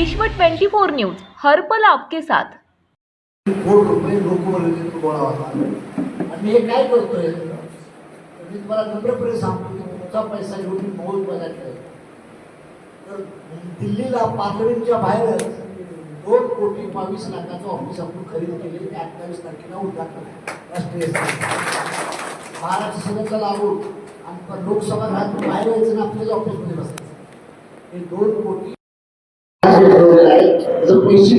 विश्व 24 न्यूज हर्पल आपके साथ. कोट रुपये लोकवर्गणीतून गोळा होता आणि मी हे काय करतोय? मी तुम्हाला नम्रपणे सांगतो की तुमचा पैसा घेऊन मी मोल बघितलाय तर दिल्लीला पार्लमेंटच्या बाहेरच दोन कोटी बावीस लाखाचं ऑफिस आपण खरेदी केले. ते अठ्ठावीस तारखेला उद्घाटन राष्ट्रीय सभेचं. महाराष्ट्र सभेचा लागून आणि लोकसभा घरात बाहेर यायचं ना आपल्याच ऑफिसमध्ये बसायचं. हे दोन कोटी जर पैसे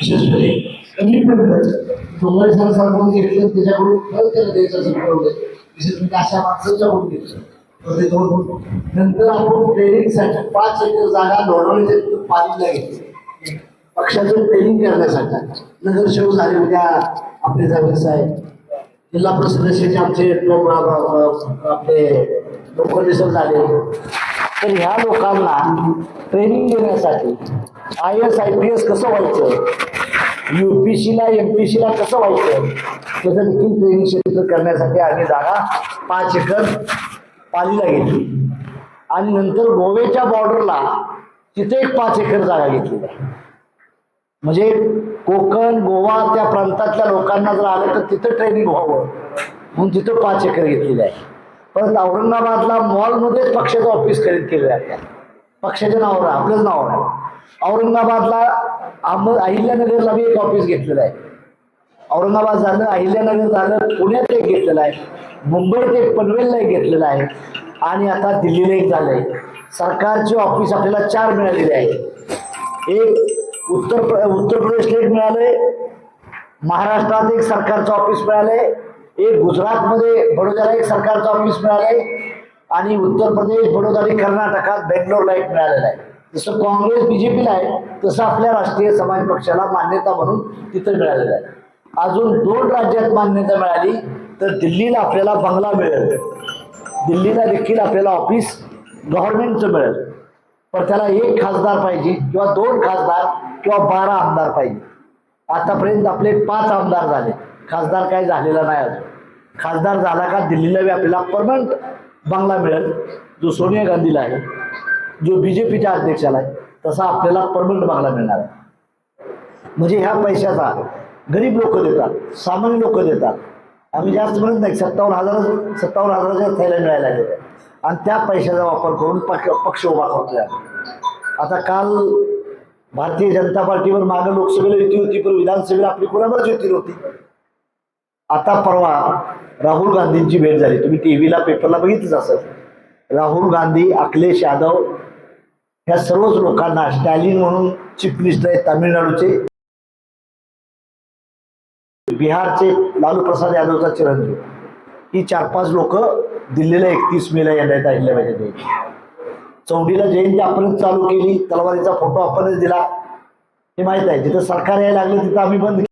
विशेषपणे सर घेतलं त्याच्याकडून फळ त्याला द्यायचं असं ठरवलं. विशेष म्हणजे अशा माणसाच्याकडून घेतलं. दोन नंतर आपण ट्रेनिंगसाठी पाच एकर जागा लोणावळीच्या पाणीला घेतली. पक्षाचं ट्रेनिंग करण्यासाठी. नगरसेवक झाले उद्या आपले जावेद साहेब. जिल्हा परिषद आमचे आपले लोकनिसर झाले. तर ह्या लोकांना ट्रेनिंग देण्यासाठी I S I P S कसं व्हायचं? यू पी सीला एम पी सीला कसं व्हायचं? त्याचं देखील ट्रेनिंग क्षेत्र करण्यासाठी आम्ही जागा पाच एकर पालीला घेतली. आणि नंतर गोव्याच्या बॉर्डरला तिथे एक पाच एकर जागा घेतली. आहे म्हणजे कोकण गोवा त्या प्रांतातल्या लोकांना जर आलं तर तिथं ट्रेनिंग व्हावं. म्हणून तिथं पाच एकर घेतलेलं आहे. परत औरंगाबादला मॉलमध्येच पक्षाचं ऑफिस खरेदी केलेलं आहे पक्षाच्या नावावर आपल्याच नावावर आहे औरंगाबादला अहमद अहिल्यानगरला मी एक ऑफिस घेतलेलं आहे. औरंगाबाद झालं अहिल्यानगर झालं पुण्यात एक घेतलेलं आहे. मुंबईत एक पनवेलला एक घेतलेलं आहे. आणि आता दिल्लीला एक आहे सरकारचे ऑफिस आपल्याला चार मिळालेले आहे. एक उत्तर प्र- उत्तर प्रदेशला एक आहे महाराष्ट्रात एक सरकारचं ऑफिस मिळालं आहे एक गुजरातमध्ये बडोद्याला एक सरकारचं ऑफिस मिळाले आणि उत्तर प्रदेश बडोदा आणि कर्नाटकात बेंगलोरला एक मिळालेलं आहे. जसं काँग्रेस बीजेपीला आहे तसं आपल्या राष्ट्रीय समाज पक्षाला मान्यता म्हणून तिथं मिळालेलं आहे. अजून दोन राज्यात मान्यता मिळाली तर दिल्लीला आपल्याला बंगला मिळेल. दिल्लीला देखील आपल्याला ऑफिस गव्हर्नमेंटचं मिळेल. पण त्याला एक खासदार पाहिजे किंवा दोन खासदार किंवा बारा आमदार पाहिजे. आतापर्यंत आपले पाच आमदार झाले. खासदार काय झालेला नाही अजून. खासदार झाला का दिल्लीला बी आपल्याला परमनंट बंगला मिळेल जो सोनिया गांधीला आहे जो बी जे पीच्या अध्यक्षाला आहे तसा आपल्याला परमनंट बंगला मिळणार. आहे म्हणजे ह्या पैशाचा गरीब लोक देतात सामान्य लोक देतात. आम्ही जास्त म्हणत नाही सत्तावन्न हजार सत्तावन्न हजाराच्या थैल्या मिळायला लागल्या. आणि त्या पैशाचा वापर करून पक्ष पक्ष उभा करतोय आता काल भारतीय जनता पार्टीवर मागं लोकसभेला युती होती पण विधानसभेला आपली कोणावरच युती नव्हती. आता परवा राहुल गांधींची भेट झाली. तुम्ही टी व्हीला पेपरला बघितलंच असत राहुल गांधी अखिलेश यादव ह्या सर्वच लोकांना स्टॅलिन म्हणून चीफ मिनिस्टर आहेत तामिळनाडूचे. बिहारचे लालू प्रसाद यादवचा चिरंजीव. ही चार पाच लोक दिल्लीला एकतीस मेला येण्यात आणल्या पाहिजे चौंडीला जयंती आपणच चालू केली. तलवारीचा फोटो आपणच दिला. हे माहीत आहे. जिथं सरकार यायला लागलं तिथं आम्ही बंद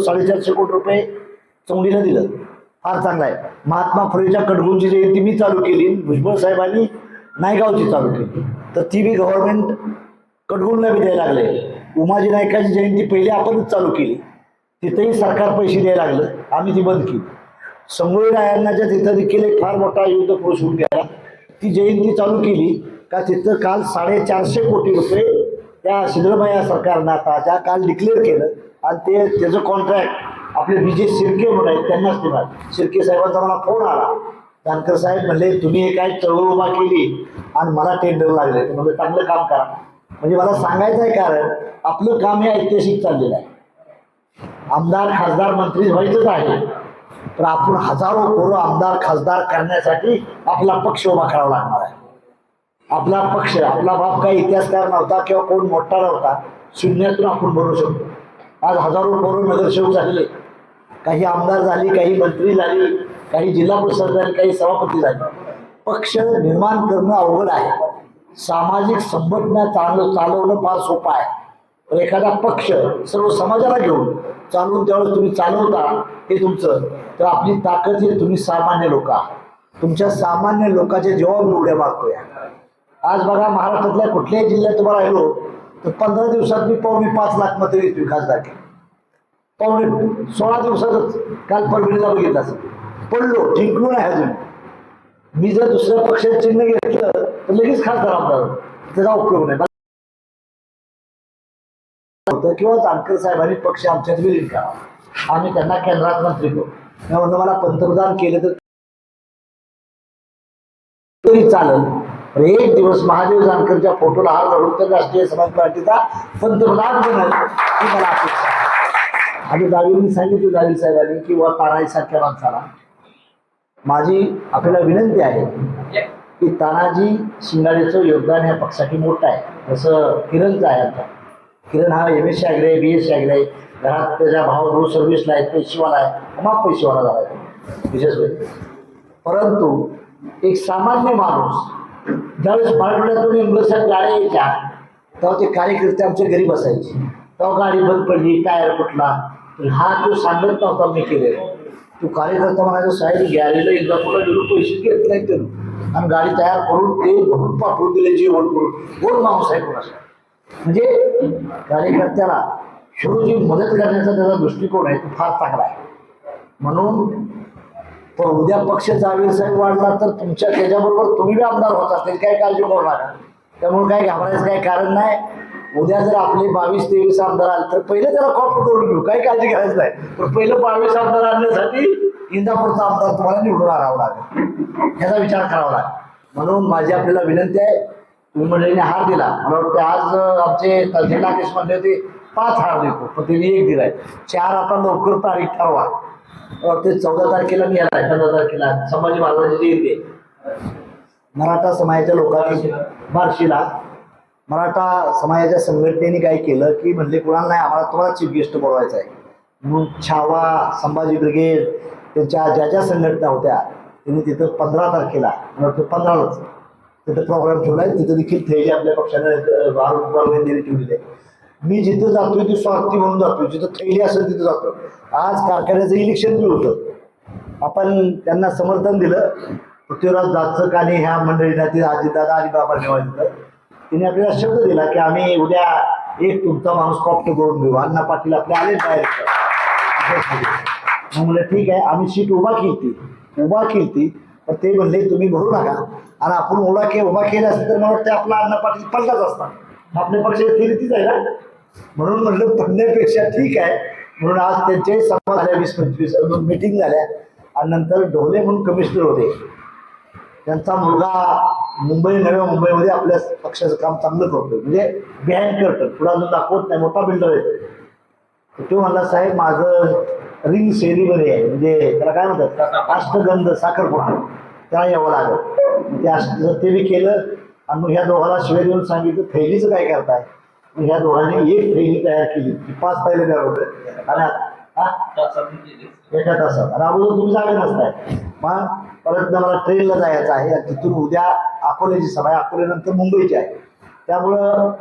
साडेचारशे कोटी रुपये चौंडीला दिलं. फार चांगला आहे. महात्मा फुलेच्या कडगुंची जयंती मी चालू केली. भुजबळ साहेबांनी नायगावची चालू केली. तर ती बी गव्हर्नमेंट कडगुंला बी द्यायला लागले. उमाजी नायकाची जयंती पहिली आपणच चालू केली. तिथेही सरकार पैसे द्यायला लागलं. आम्ही ती बंद केली. संगोळी रायांनाच्या तिथं देखील एक फार मोठा युद्ध पुरुष होऊन गेला. ती जयंती चालू केली का तिथं काल साडेचारशे कोटी रुपये त्या सिद्धरामय्या सरकारनं आता ज्या काल डिक्लेअर केलं आणि ते त्याचं कॉन्ट्रॅक्ट आपले विजय शिर्के म्हणून आहेत त्यांनाच देणार शिर्के साहेबांचा मला फोन आला. जानकर साहेब म्हणले तुम्ही हे काय चळवळ उभा केली आणि मला टेंडर लागले. म्हणजे चांगलं काम करा. म्हणजे मला सांगायचं आहे कारण आपलं काम हे ऐतिहासिक चाललेलं आहे. आमदार खासदार मंत्री व्हायचंच आहे. तर आपण हजारो पोरं आमदार खासदार करण्यासाठी आपला पक्ष उभा करावा लागणार आहे. आपला पक्ष आपला बाप काही इतिहासकार नव्हता किंवा कोण मोठा नव्हता शून्यातून आपण बनवू शकतो. आज हजारो करोड नगरसेवक झालेले काही आमदार झाली काही मंत्री झाली काही जिल्हा परिषद झाले काही सभापती झाले. पक्ष निर्माण करणं अवघड आहे. सामाजिक संघटना चालव चालवणं फार सोपं आहे. तर एखादा पक्ष सर्व समाजाला घेऊन चालवून त्यावेळेस तुम्ही चालवता हे तुमचं. तर आपली ताकद हे तुम्ही सामान्य लोक आहात. तुमच्या सामान्य लोकांच्या जेव्हा मी उड्या मारतोय आज बघा महाराष्ट्रातल्या कुठल्याही जिल्ह्यात तुम्हाला राहिलो तर पंधरा दिवसात मी पावणे पाच लाख मतं येतो खासदार पावणे सोळा दिवसातच काल परभणीला बघितलं असं पडलो जिंकलो नाही अजून. मी जर दुसऱ्या पक्षात चिन्ह घेतलं तर लगेच खासदार आमदार त्याचा उपयोग नाही. होतं किंवा जानकर साहेबांनी पक्ष आमच्यात विलीन करावा आम्ही त्यांना केंद्रात मंत्री करू. म्हणलं मला पंतप्रधान केलं तर तरी चालेल. एक दिवस महादेव जानकरच्या फोटोला हार घालून तर राष्ट्रीय समाज पार्टीचा पंतप्रधान बनेल. ही मला अपेक्षा आणि जावींनी सांगितलं दावी साहेबांनी किंवा तानाजीसारख्या माणसाला माझी आपल्याला विनंती आहे की तानाजी शिंगाडेचं योगदान ह्या पक्षासाठी मोठं आहे. जसं किरणचं आहे आता. किरण हा M S Shagre B S Shagre घरात त्याच्या भाव रोज सर्व्हिसला आहे पैसेवाला आहे. माफ पैसेवाला झाला आहे. विशेष परंतु एक सामान्य माणूस ज्यावेळेस मराठवाड्यातून इंग्रजात गाड्या यायच्या तेव्हा ते कार्यकर्ते आमच्या घरी बसायचे. तेव्हा गाडी बंद पडली टायर फुटला. हा तो सांगत नव्हता मी केलेला तो कार्यकर्ता म्हणायचा साहेब गॅरेजला एकदा कुठं गेलो पैसे घेत नाही तर आणि गाडी तयार करून ते भरून पाठवून दिले जेवण करून गोड माणूस आहे कोणाचा? म्हणजे कार्यकर्त्याला शिवजी मदत करण्याचा त्याचा दृष्टिकोन आहे तो फार चांगला आहे. म्हणून पण उद्या पक्ष जावेर साहेब वाढला तर तुमच्या त्याच्याबरोबर तुम्ही बी आमदार होता त्याची काही काळजी करू नका. त्यामुळे काही घाबरायचं काही कारण नाही. उद्या जर आपले बावीस तेवीस आमदार आले तर पहिले त्याला कॉपी करून घेऊ. काही काळजी करायचं नाही. पण पहिलं बावीस आमदार आणण्यासाठी इंदापूरचा आमदार तुम्हाला निवडून आणावं लागेल. ह्याचा विचार करावा लागेल. म्हणून माझी आपल्याला विनंती आहे तुम्ही मंडळीने हार दिला. मला वाटतं आज आमचे जिल्हा केस म्हणले होते पाच हार देतो. पण त्यांनी एक दिलाय. चार आता लवकर तारीख ठरवा. ते चौदा तारखेला मी आला पंधरा तारखेला संभाजी महाराजांची जयंती आहे. मराठा समाजाच्या लोकांनी बार्शीला मराठा समाजाच्या संघटनेने काय केलं की म्हणले कुणाला नाही आम्हाला तुम्हाला चीफ गेस्ट बोलवायचा आहे म्हणून छावा संभाजी ब्रिगेड त्यांच्या ज्या ज्या संघटना होत्या त्यांनी तिथं पंधरा तारखेला पंधरालाच तिथं प्रोग्राम ठेवला आहे तिथं देखील थैली आपल्या पक्षाने अं, आरोप ठेवलेले आहे मी जिथं जातोय ती स्वार्थी म्हणून जातोय. जिथं थैली असेल तिथं जातो आज कारखान्याचं इलेक्शन बी होतं. आपण त्यांना समर्थन दिलं. पृथ्वीराज जाचक आणि ह्या मंडळींना ते आजीदादा आणि बाबा निवास तिने आपल्याला शब्द दिला की आम्ही उद्या एक तुमचा माणूस कॉप्ट करून घेऊ. अण्णा पाटील आपले आले डायरेक्ट म्हणलं ठीक आहे आम्ही सीट उभा केली उभा केली पण ते म्हणले तुम्ही भरू नका. आणि आपण उभा के उभा केला असेल तर मला वाटतं आपला अण्णा पाटील पडलाच असता आपल्या पक्षाची थिरी तीच आहे ना. म्हणून म्हणलं पडण्यापेक्षा ठीक आहे. म्हणून आज त्यांच्याही सभा झाल्या वीस पंचवीस मिटिंग झाल्या. आणि नंतर ढोले म्हणून कमिशनर होते. त्यांचा मुलगा मुंबई नव्या मुंबईमध्ये आपल्या पक्षाचं काम चांगलं करतोय. म्हणजे बिहाइंड करतो पुढे अजून दाखवत नाही मोठा बिल्डर आहे तो. म्हणला साहेब माझं रिंग सेरीमध्ये आहे. म्हणजे त्याला काय म्हणतात? अष्टगंध साखरपुडा त्याला यावं लागलं. ते अष्ट जर ते बी केलं. आणि मग ह्या दोघांना शिवाय देऊन सांगितलं थैलीचं काय करताय? या ह्या दोघांनी एक थैली तयार केली. ती पाच पहिले तयार होते आणि एका तासात. आणि अगोदर तुम्ही जागे नसताय. मग परत मला ट्रेनला जायचं आहे. आणि तिथून उद्या अकोल्याची सभा आहे. अकोल्यानंतर मुंबईची आहे. त्यामुळं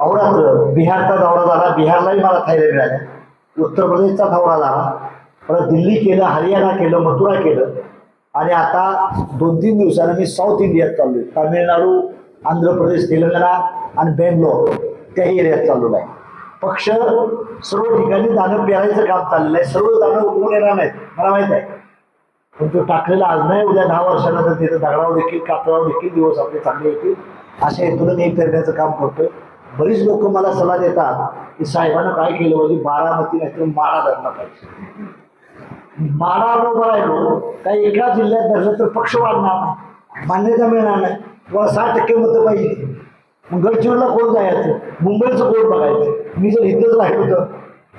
अहोरात्र बिहारचा दौरा झाला. बिहारलाही मला थायला मिळाल्या उत्तर प्रदेशचा दौरा झाला. परत दिल्ली केलं हरियाणा केलं मथुरा केलं. आणि आता दोन तीन दिवसानं मी साऊथ इंडियात चाललोय. तामिळनाडू आंध्र प्रदेश तेलंगणा आणि बेंगलोर. त्या एरियात चालू आहे पक्ष सर्व ठिकाणी दाणं पेरायचं काम चाललेलं आहे. सर्व दाणं उगवून येणार नाहीत. मला माहीत आहे. पण तो टाकलेला आज नाही उद्या दहा वर्षानंतर तिथं दगडावर देखील कातळावर देखील दिवस आपले चांगले येतील अशा हेतून मी पेरण्याचं काम करतोय. बरीच लोक मला सल्ला देतात की साहेबांना काय केलं पाहिजे? बारामती नाही तर माळा धरणं पाहिजे. माळा बरोबर राहिलो काही एका जिल्ह्यात धरलं तर पक्ष वाढणार नाही. मान्यता मिळणार नाही. तुम्हाला साठ टक्के मतं पाहिजे. मग गडचिरोलीला कोण जायचं? मुंबईचं कोण बघायचं? मी जर इथंच राहिलो तर?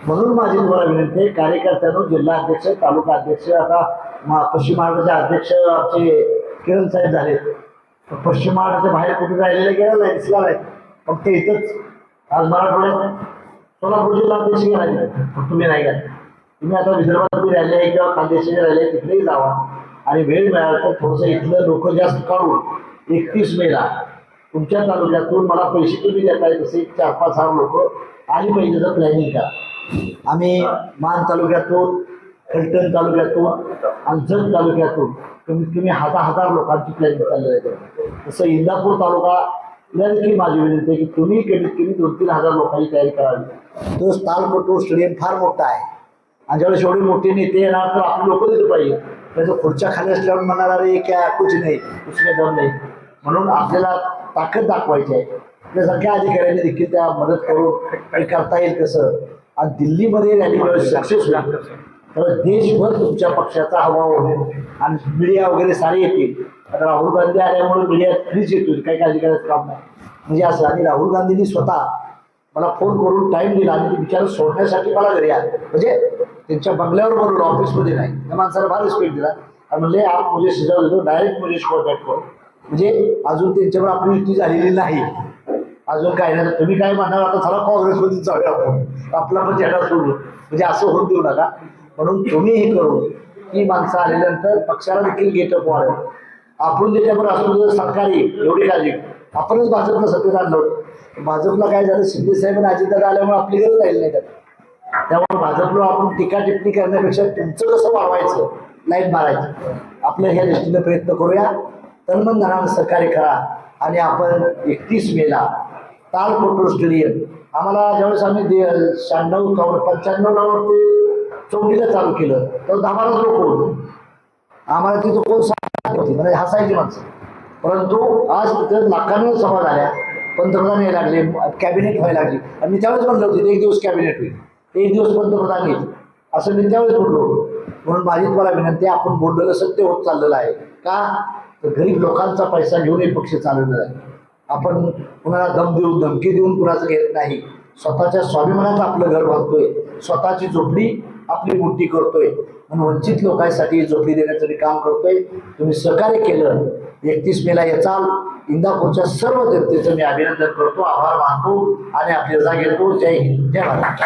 म्हणून माझी तुम्हाला विनंती आहे कार्यकर्त्यांनो जिल्हा अध्यक्ष तालुका अध्यक्ष आता मा- पश्चिम महाराष्ट्राचे अध्यक्ष आमचे किरण साहेब झाले पश्चिम महाराष्ट्राच्या बाहेर कुठे राहिलेले गेला नाही दिसला नाही फक्त इथंच. आज मराठवाड्यात सोलापूर जिल्हा अध्यक्ष राहिले. पण तुम्ही नाही गेला तुम्ही आता विदर्भात तुम्ही राहिले किंवा खानदेशी राहिले तिकडेही जावा. आणि वेळ मिळाला तर थोडंसं इथलं लोक जास्त काढून एकतीस मेला तुमच्या तालुक्यातून मला पैसे तुम्ही देताय तसे चार पाच हजार लोक आली पाहिजे त्याचं प्लॅनिंग करा. आम्ही मान तालुक्यातून फलटण तालुक्यातून आणि जत तालुक्यातून कमीत कमी हजार हजार लोकांची प्लॅनिंग चाललेली आहे. तसं इंदापूर तालुका देखील माझी विनंती आहे की तुम्ही कमीत कमी दोन तीन हजार लोकांची तयारी करावी. तो तालपटू स्टेडियम फार मोठा आहे. आणि ज्यावेळेस एवढे मोठे नेते येणार तर आपले लोक तिथे पाहिजे. नाही तो खुर्च्या खाली असल्यावर म्हणणार अरे क्या कुछ नाही कुछ नाही. म्हणून आपल्याला ताकद दाखवायची आहे. सगळ्या अधिकाऱ्यांनी देखील त्या मदत करून काही करता येईल कसं आणि दिल्लीमध्ये रॅली सक्सेस होईल. तर देशभर तुमच्या पक्षाचा हवा होईल. आणि मीडिया वगैरे सारे येतील. आता राहुल गांधी आल्यामुळे मीडिया फ्रीच येतो काही काळजी करायचं काम नाही. म्हणजे असं आणि राहुल गांधींनी स्वतः मला फोन करून टाईम दिला आणि ते बिचारा सोडण्यासाठी मला घरी आले. म्हणजे त्यांच्या बंगल्यावर बोलवलं ऑफिसमध्ये नाही. त्या माणसाला फार रिस्पेक्ट दिला. आणि म्हणले आप मुझे सिधा देतो डायरेक्ट मुझे कॉन्टॅक्ट करू. म्हणजे अजून त्यांच्यावर आपली युती झालेली नाही. अजून काय नाही. तुम्ही काय म्हणणार आता चला काँग्रेसमध्ये जाऊया आपण. आपला पण झेंडा सोडू. म्हणजे असं होऊन देऊ नका. म्हणून तुम्ही हे करू ही माणसं आल्यानंतर पक्षाला देखील गेटअप वाढेल आपण त्याच्यावर असतो सरकारी एवढी काळजी. आपणच भाजपला सत्तेत आणलो. भाजपला काय झालं? शिंदे साहेब आणि अजितदादा आल्यामुळे आपली गरज राहिली नाही त्यात. त्यामुळे भाजपला आपण टीका टिप्पणी करण्यापेक्षा तुमचं कसं वाढवायचं लाईन मारायचं. आपलं ह्या दृष्टीने प्रयत्न करूया. तन्मनधनानं सहकार्य करा आणि आपण एकतीस मेला तालकोटूर स्टेडियम. आम्हाला ज्यावेळेस आम्ही दे शहाण्णव चौ पंच्याण्णव ते चौकीला चालू केलं तर दहाबाराच लोक होतो. आम्हाला तिथं कोण सांगत होती? म्हणजे हसायची माणसं. परंतु आज तिथं लाखांनी सभा झाल्या पंतप्रधान यायला लागले कॅबिनेट व्हायला लागली. आणि मी त्यावेळेस म्हणलं होतं एक दिवस कॅबिनेट होईल. एक दिवस पंतप्रधान येईल. असं मी त्यावेळेस बोललो होतो. म्हणून माझी तुम्हाला विनंती आपण बोललेलं सत्य होत चाललेलं आहे. का? तर गरीब लोकांचा पैसा घेऊन हे पक्ष चालवणार आहे. आपण कुणाला दम देऊन धमकी देऊन कुणाचं घेत नाही. स्वतःच्या स्वाभिमानाचं आपलं घर बांधतोय. स्वतःची झोपडी आपली मोठी करतोय. म्हणून वंचित लोकांसाठी झोपडी देण्याचं मी काम करतोय. तुम्ही सहकार्य केलं एकतीस मेला याचाल इंदापूरच्या सर्व जनतेचं मी अभिनंदन करतो आभार मानतो आणि आपली रजा घेतो जय हिंद. जय महाराष्ट्र.